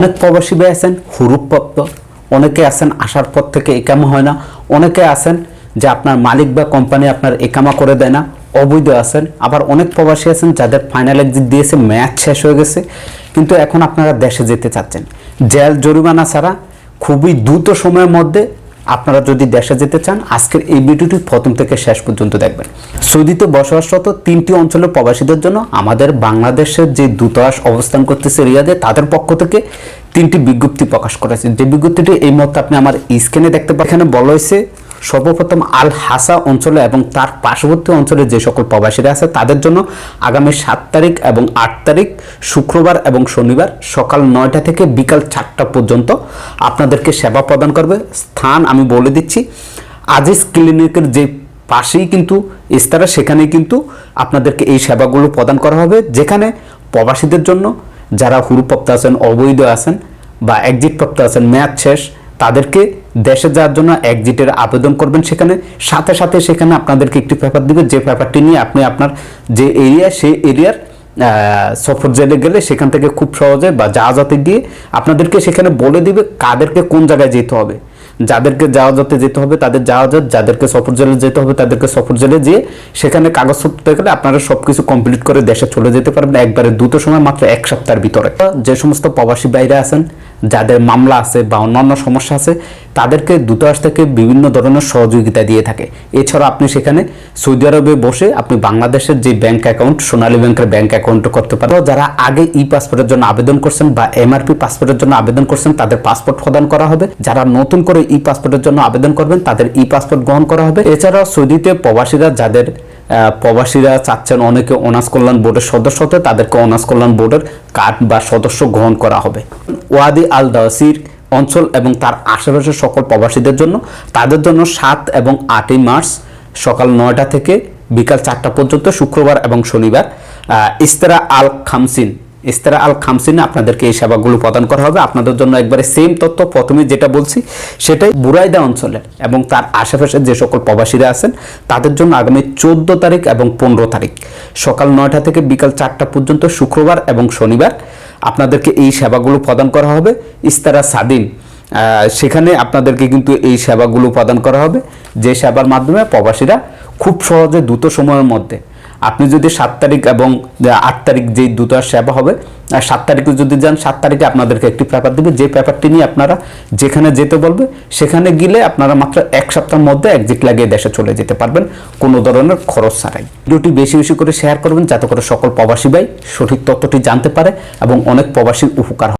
অনেক প্রবাসী ভাই আছেন, হুরুপ্রাপ্ত। অনেকে আছেন, আসার পর থেকে একামা হয় না। অনেকে আছেন যে আপনার মালিক বা কোম্পানি আপনার একামা করে দেয় না, অবৈধ আছেন। আবার অনেক প্রবাসী আছেন যাদের ফাইনাল এক্সিট দিয়েছে ম্যাচ শেষ হয়ে গেছে। কিন্তু এখন আপনারা দেশে যেতে চাচ্ছেন। জেল, জরিমানা ছাড়া খুবই দ্রুত সময়ের মধ্যে আপনারা যদি দেশে যেতে চান, আজকের এই ভিডিওটি প্রথম থেকে শেষ পর্যন্ত দেখবেন। সৌদিতে বসবাসরত তিনটি অঞ্চলের প্রবাসীদের জন্য আমাদের বাংলাদেশের যে দূতাবাস অবস্থান করতেছে রিয়াদে, তাদের পক্ষ থেকে তিনটি বিজ্ঞপ্তি প্রকাশ করেছে। যে বিজ্ঞপ্তিটি এই মুহূর্তে আপনি আমার স্ক্রিনে দেখতে পাচ্ছেন। এখানে বলা হয়েছে সর্বপ্রথম আল হাসা অঞ্চলে এবং তার পার্শ্ববর্তী অঞ্চলে যে সকল প্রবাসীরা আছে, তাদের জন্য আগামী সাত তারিখ এবং আট তারিখ, শুক্রবার এবং শনিবার সকাল নয়টা থেকে বিকাল চারটা পর্যন্ত আপনাদেরকে সেবা প্রদান করবে। স্থান আমি বলে দিচ্ছি, আজিজ ক্লিনিকের যে পাশেই কিন্তু ইস্তারা সেখানেই কিন্তু আপনাদেরকে এই সেবাগুলো প্রদান করা হবে, যেখানে প্রবাসীদের জন্য যারা হুরুপ্রাপ্ত আছেন, অবৈধ আছেন বা এক্সিট প্রাপ্ত আছেন ম্যাচ শেষ, তাদেরকে দেশে যাওয়ার জন্য এক্সিটের আবেদন করবেন সেখানে। সাথে সাথে সেখানে আপনাদেরকে একটি পেপার দিবে। যে পেপারটি নিয়ে আপনি আপনার যে এরিয়া সেই এরিয়ার সফর জেলে গেলে সেখান থেকে খুব সহজে বা জাহাজতে গিয়ে আপনাদেরকে সেখানে বলে দিবে কাদেরকে কোন জায়গায় যেতে হবে। যাদেরকে জাহাজতে যেতে হবে তাদের জাহাজত যাদেরকে সফর জেলে যেতে হবে তাদেরকে সফর জেলে যেয়ে সেখানে কাগজপত্র গেলে আপনারা সব কিছু কমপ্লিট করে দেশে চলে যেতে পারবেন। একবারে দ্রুত সময়, মাত্র এক সপ্তাহের ভিতরে। যে সমস্ত প্রবাসী বাইরে আছেন যাদের মামলা আছে বা অন্যান্য সমস্যা আছে, তাদেরকে দূতাবাস থেকে বিভিন্ন ধরনের সহযোগিতা দিয়ে থাকে। এছাড়া আপনি সেখানে সৌদি আরবে বসে আপনি বাংলাদেশের যে ব্যাংক অ্যাকাউন্ট সোনালী ব্যাংকের ব্যাংক অ্যাকাউন্ট করতে পারেন। যারা আগে ই পাসপোর্টের জন্য আবেদন করছেন বা এমআরপি পাসপোর্টের জন্য আবেদন করছেন, তাদের পাসপোর্ট প্রদান করা হবে। যারা নতুন করে ই পাসপোর্টের জন্য আবেদন করবেন, তাদের ই পাসপোর্ট গ্রহণ করা হবে। এছাড়াও সৌদিতে প্রবাসীরা যাদের প্রবাসীরা চাচ্ছেন অনেকে অনার্স কল্যাণ বোর্ডের সদস্য হতে, তাদেরকে অনার্স কল্যাণ বোর্ডের কার্ড বা সদস্য গ্রহণ করা হবে। ওয়াদি আল দাসির অঞ্চল এবং তার আশেপাশের সকল প্রবাসীদের জন্য। তাদের জন্য সাত এবং আটই মার্চ সকাল নয়টা থেকে বিকাল চারটা পর্যন্ত শুক্রবার এবং শনিবার ইস্তেরা আল খামসিন। ইস্তেরা আল খামসিনে আপনাদেরকে এই সেবাগুলো প্রদান করা হবে। আপনাদের জন্য একবারে সেম তথ্য। প্রথমে যেটা বলছি, সেটাই বুরাইদা অঞ্চলের এবং তার আশেপাশের যে সকল প্রবাসীরা আছেন, তাদের জন্য আগামী চোদ্দ তারিখ এবং পনেরো তারিখ সকাল নয়টা থেকে বিকাল চারটা পর্যন্ত শুক্রবার এবং শনিবার। আপনাদেরকে এই সেবাগুলো প্রদান করা হবে। ইস্তারা স্বাধীন সেখানে আপনাদেরকে কিন্তু এই সেবাগুলো প্রদান করা হবে। যে সেবার মাধ্যমে প্রবাসীরা খুব সহজে দ্রুত সময়ের মধ্যে আপনি যদি সাত তারিখ এবং আট তারিখ যেই দুটো সেবা হবে, আর সাত তারিখে যদি যান, সাত তারিখে আপনাদেরকে একটি পেপার দেবে। যে পেপারটি নিয়ে আপনারা যেখানে যেতে বলবে, সেখানে গেলে আপনারা মাত্র এক সপ্তাহের মধ্যে একজিট লাগিয়ে দেশে চলে যেতে পারবেন। কোনো ধরনের খরচ ছাড়াই। ভিডিওটি বেশি বেশি করে শেয়ার করবেন, যাতে করে সকল প্রবাসী ভাই সঠিক তথ্যটি জানতে পারে এবং অনেক প্রবাসীর উপকার